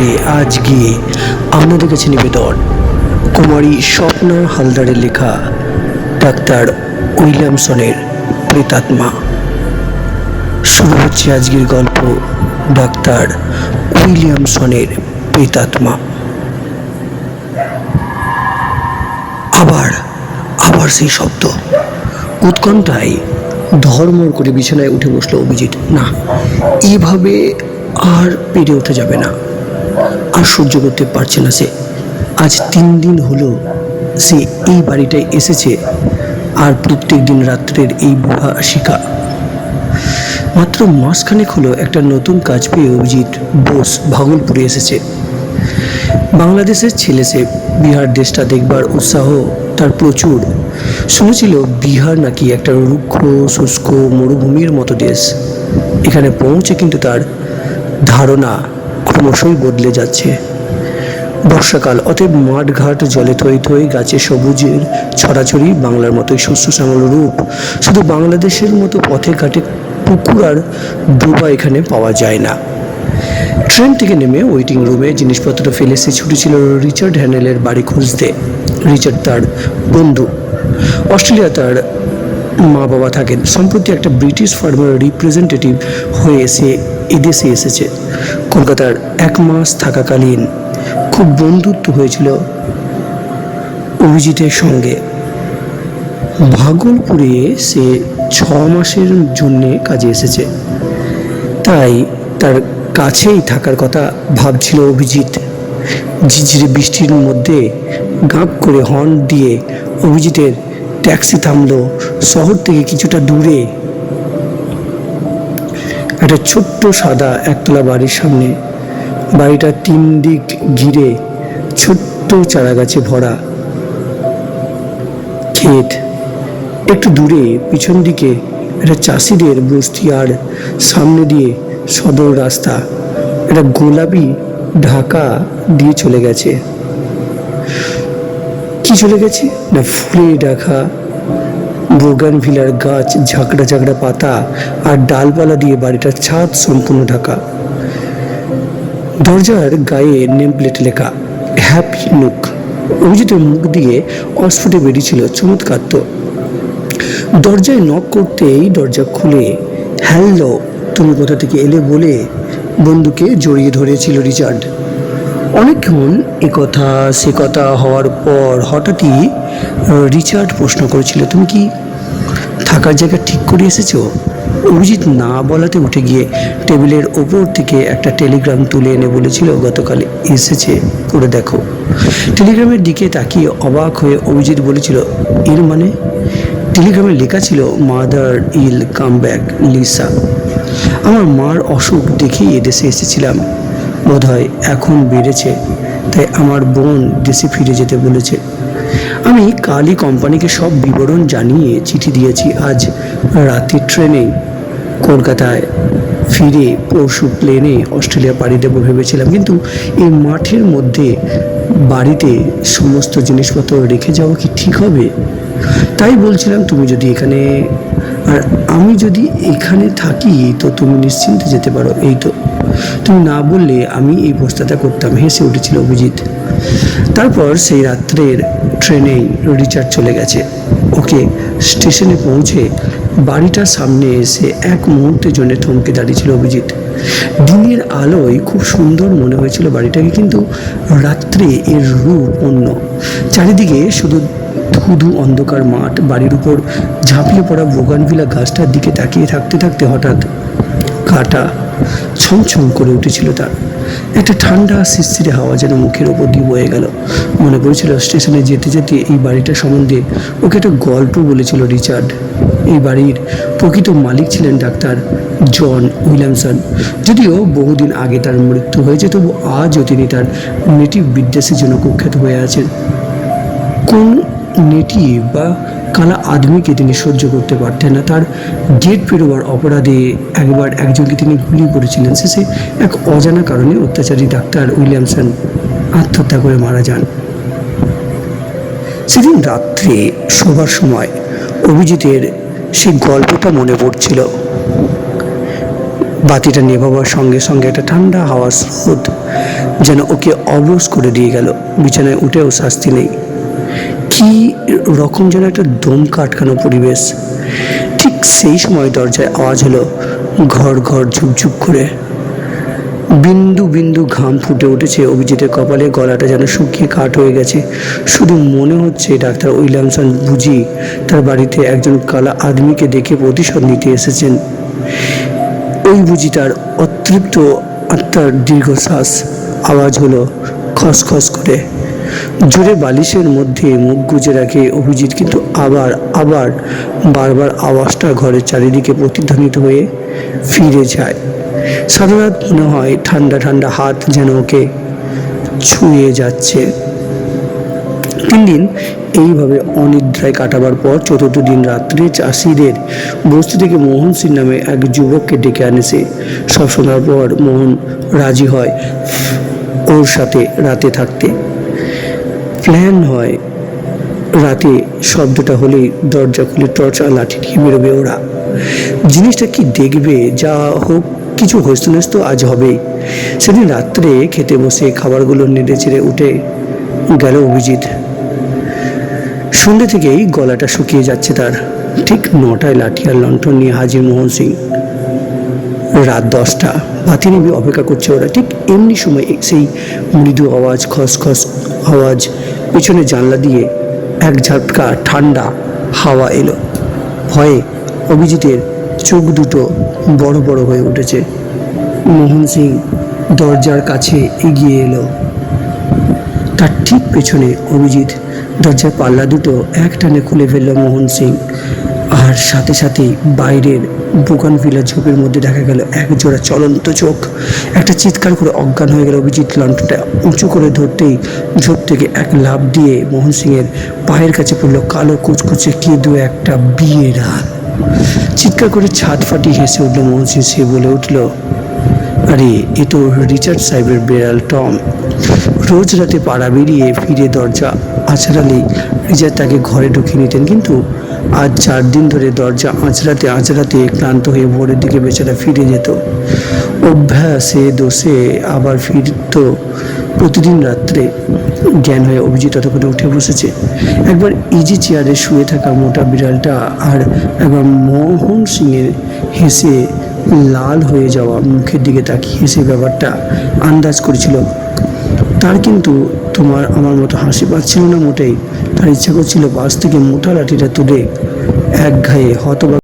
বলে আজ গিয়ে আপনাদের কাছে নিবেদন। কুমারী স্বপ্না হালদারের লেখা ডাক্তার উইলিয়ামসনের প্রেতাত্মা। শুরু হচ্ছে আজকের গল্প ডাক্তার উইলিয়ামসনের প্রেতাত্মা। আবার আবার সেই শব্দ। উৎকণ্ঠায় ধর্মর করে বিছানায় উঠে বসল অভিজিৎ। না, এভাবে আর পেরে উঠে যাবে না। আর সহ্য করতে পারছে না সে। আজ তিন দিন হলো সে এই বাড়িটায় এসেছে আর প্রত্যেক দিন রাত্রের এই বুহা শিকা মাত্র মাসখানেক হলো একটা নতুন কাজ পেয়ে অভিজিৎ বোস ভাগলপুরে এসেছে। বাংলাদেশের ছেলে সে, বিহার দেশটা দেখবার উৎসাহ তার প্রচুর। শুনেছিল বিহার নাকি একটা রুক্ষ, শুষ্ক, মরুভূমির মতো দেশ। এখানে পৌঁছে কিন্তু তার ধারণা ক্রমশই বদলে যাচ্ছে। বর্ষাকাল, অতএব মাঠঘাট জলে থই থই গাছে সবুজের ছড়াছড়ি বাংলার মতোই শস্য শ্যামল রূপ। শুধু বাংলাদেশের মতো পথে ঘাটে পুকুর আর ডোবা এখানে পাওয়া যায় না। ট্রেন থেকে নেমে ওয়েটিং রুমে জিনিসপত্র ফেলে সে ছুটেছিল রিচার্ড হ্যানেলের বাড়ি খুঁজতে। রিচার্ড তার বন্ধু। অস্ট্রেলিয়া তার মা বাবা থাকেন। সম্প্রতি একটা ব্রিটিশ ফার্মার রিপ্রেজেন্টেটিভ হয়ে সে এদেশে এসেছে। কলকাতার এক মাস থাকাকালীন খুব বন্ধুত্ব হয়েছিল অভিজিতের সঙ্গে। ভাগলপুরে সে ছ মাসের জন্যে কাজে এসেছে। তাই তার কাছেই থাকার কথা ভাবছিল অভিজিৎ। ঝিঝিরে বৃষ্টির মধ্যে গাঁক করে হর্ন দিয়ে অভিজিতের ট্যাক্সি থামলো। শহর থেকে কিছুটা দূরে একটা ছোট্ট সাদা একতলা বাড়ির সামনে বাড়িটার তিন দিক ঘিরে ছোট্ট চারা গাছে ভরা। ক্ষেত। একটু দূরে, পিছন দিকে একটা চাষিদের বস্তি আর সামনে দিয়ে সদর রাস্তা। একটা গোলাপি ঢাকা দিয়ে চলে গেছে। কি চলে গেছে? না ফুলে ঢাকা বোগান ভিলার গাছ, ঝাঁকড়া ঝাঁকড়া পাতা আর ডালপালা দিয়ে বাড়িটার ছাদ সম্পূর্ণ ঢাকা। দরজার গায়ে নেম প্লেট লেখা হ্যাপি নুক অভিজিতের মুখ দিয়ে অস্ফুটে বেরিয়েছিল চমৎকার তো। দরজায় নক করতেই দরজা খুলে হ্যালো তুমি কোথা থেকে এলে বলে বন্ধুকে জড়িয়ে ধরেছিল রিচার্ড। অনেকক্ষণ কথা, সে কথা হওয়ার পর হঠাৎই রিচার্ড প্রশ্ন করেছিল, তুমি কি থাকার জায়গা ঠিক করে এসেছ? অভিজিৎ না বলাতে উঠে গিয়ে টেবিলের ওপর থেকে একটা টেলিগ্রাম তুলে এনে বলেছিল, গতকাল এসেছে পড়ে দেখো। টেলিগ্রামের দিকে তাকিয়ে অবাক হয়ে অভিজিৎ বলেছিল, এর মানে? টেলিগ্রামে লেখা ছিল, mother ill come back, Lisa. আমার মার অসুখ দেখেই এদেশে এসেছিলাম। বোধহয় এখন বেড়েছে, তাই আমার বোন দেশে ফিরে যেতে বলেছে। আমি কালই কোম্পানিকে সব বিবরণ জানিয়ে চিঠি দিয়েছি, আজ রাতে ট্রেনে কলকাতায় ফিরে পরশু প্লেনে অস্ট্রেলিয়া পাড়ি দেবো ভেবেছিলাম, কিন্তু এই মাঠের মধ্যে বাড়িতে সমস্ত জিনিসপত্র রেখে যাওয়া কি ঠিক হবে? তাই বলছিলাম, তুমি যদি এখানে, আর আমি যদি এখানে থাকি, তো তুমি নিশ্চিন্তে যেতে পারো। এই তো তুমি না বললে আমি এই প্রস্তাবটা করতাম, হেসে উঠেছিল অভিজিৎ। তারপর সেই রাত্রের ট্রেনেই রিচার্ড চলে গেছে। ওকে স্টেশনে পৌঁছে বাড়িটার সামনে এসে এক মুহূর্তের জন্য থমকে দাঁড়িয়েছিল অভিজিৎ। দিনের আলোয় খুব সুন্দর মনে হয়েছিল বাড়িটাকে, কিন্তু রাত্রে এর রূপ অন্য। চারিদিকে শুধু ধুধু অন্ধকার মাঠ, বাড়ির উপর ঝাঁপিয়ে পড়া বোগানভিলা গাছটার দিকে তাকিয়ে থাকতে থাকতে হঠাৎ কাটা ছমছম করে উঠেছিল তার। একটা ঠান্ডা, শিরশিরে হাওয়া যেন মুখের ওপর দিয়ে বয়ে গেল। মনে পড়েছিল স্টেশনে যেতে যেতে এই বাড়িটা সম্বন্ধে ওকে একটা গল্প বলেছিল রিচার্ড। এই বাড়ির প্রকৃত মালিক ছিলেন ডাক্তার জন উইলিয়ামসন। যদিও বহুদিন আগে তার মৃত্যু হয়েছে, তবু আজও তিনি তার নেটিভ বিদ্বেষের জন্য কুখ্যাত হয়ে আছেন। কোন নেটিভ বা কালা আদমিকে তিনি সহ্য করতে পারতেন না। তার গেট পেরোবার অপরাধে একবার একজনকে তিনি গুলি করেছিলেন। শেষে এক অজানা কারণে অত্যাচারী ডাক্তার উইলিয়ামসন আত্মহত্যা করে মারা যান। সেদিন রাত্রে শোবার সময় অভিজিতের সেই গল্পটা মনে পড়ছিল। বাতিটা নেভাবার সঙ্গে সঙ্গে একটা ঠান্ডা হাওয়ার স্রোত যেন ওকে অবশ করে দিয়ে গেল। বিছানায় উঠেও শাস্তি নেই। কি রকম যেন একটা দম কাটকানো পরিবেশ। ঠিক সেই সময় দরজায় আওয়াজ হলো ঘর ঘর ঝুপঝুপ করে। বিন্দু বিন্দু ঘাম ফুটে উঠেছে অভিজিতের কপালে, গলাটা যেন শুকিয়ে কাঠ হয়ে গেছে। শুধু মনে হচ্ছে ডাক্তার উইলিয়ামসন বুঝি তার বাড়িতে একজন কালা আদমিকে দেখে প্রতিশোধ নিতে এসেছেন। ওই বুঝি তার অতৃপ্ত আত্মার দীর্ঘশ্বাস, আওয়াজ হলো খসখস করে। জোরে বালিশের মধ্যে মুখ গুজে রাখে অভিজিৎ, কিন্তু আবার আবার বারবার আওয়াজটা ঘরের চারিদিকে প্রতিধ্বনিত হয়ে ফিরে যায়। সারা রাত মনে হয় ঠান্ডা ঠান্ডা হাত যেন ওকে ছুঁয়ে যাচ্ছে। তিন দিন এইভাবে অনিদ্রায় কাটাবার পর চতুর্থ দিন রাত্রে চাষিদের বস্তি থেকে মোহন সিং নামে এক যুবককে ডেকে আনেছে সব শোনার পর মোহন রাজি হয় ওর সাথে রাতে থাকতে। প্ল্যান হয় রাতে শব্দটা হলেই দরজা খুলে টর্চ আর লাঠি নিয়ে বেরোবে ওরা। জিনিসটা কি দেখবে? যা হোক, কিছু হস্ত আজ হবেই। সেদিন রাত্রে খেতে বসে খাবারগুলো নেড়ে চেড়ে উঠে গেল অভিজিৎ। সন্ধ্যে থেকেই গলাটা শুকিয়ে যাচ্ছে তার। ঠিক নটায় লাঠি আর লণ্ঠন নিয়ে হাজির মোহন সিং। রাত দশটা। বাতি নেমে অপেক্ষা করছে ওরা। ঠিক এমনি সময় সেই মৃদু আওয়াজ, খসখস আওয়াজ পিছনে জানলা দিয়ে এক ঝাটকা ঠান্ডা হাওয়া এলো। ভয়ে অভিজিতের চোখ দুটো বড় বড় হয়ে উঠেছে। মোহন সিং দরজার কাছে এগিয়ে এলো। তার ঠিক পেছনে অভিজিৎ দরজার পাল্লা দুটো এক টানে খুলে ফেলল মোহন সিং। আর সাথে সাথেই বাইরের বোকান ভিলা ঝোপের মধ্যে দেখা গেল এক জোড়া চলন্ত চোখ। একটা চিৎকার করে অজ্ঞান হয়ে গেল অভিজিৎ লণ্ঠনটা উঁচু করে ধরতেই ঝোপ থেকে এক লাভ দিয়ে মোহন সিংয়ের পায়ের কাছে পড়ল কালো কুচকুচে কি দু একটা বিয়ের হাত চিৎকার করে ছাদ ফাটিয়ে হেসে উঠল মোহন সিং, সে বলে উঠল, আরে, এ তো রিচার্ড সাহেবের বেড়াল টম। রোজ রাতে পাড়া বেরিয়ে ফিরে দরজা আঁচড়ালেই রিচার্ড তাকে ঘরে ঢুকিয়ে নিতেন, কিন্তু আজ চার দিন ধরে দরজা আঁচড়াতে আঁচড়াতে ক্লান্ত হয়ে ভোরের দিকে বেচারা ফিরে যেত। অভ্যাসে, দোষে আবার ফিরত প্রতিদিন রাত্রে। জ্ঞান হয়ে অভিজিৎ ততক্ষণে উঠে বসেছে। একবার ইজি চেয়ারে শুয়ে থাকা মোটা বিড়ালটা আর একবার মোহন সিংয়ের হেসে লাল হয়ে যাওয়া মুখের দিকে তাকিয়ে সে ব্যাপারটা আন্দাজ করেছিল। তার কিন্তু তোমার আমার মতো হাসি পাচ্ছিল না মোটেই। তার ইচ্ছা করছিল বাস থেকে মোটা লাঠিটা তুলে এক ঘায়ে হতবাক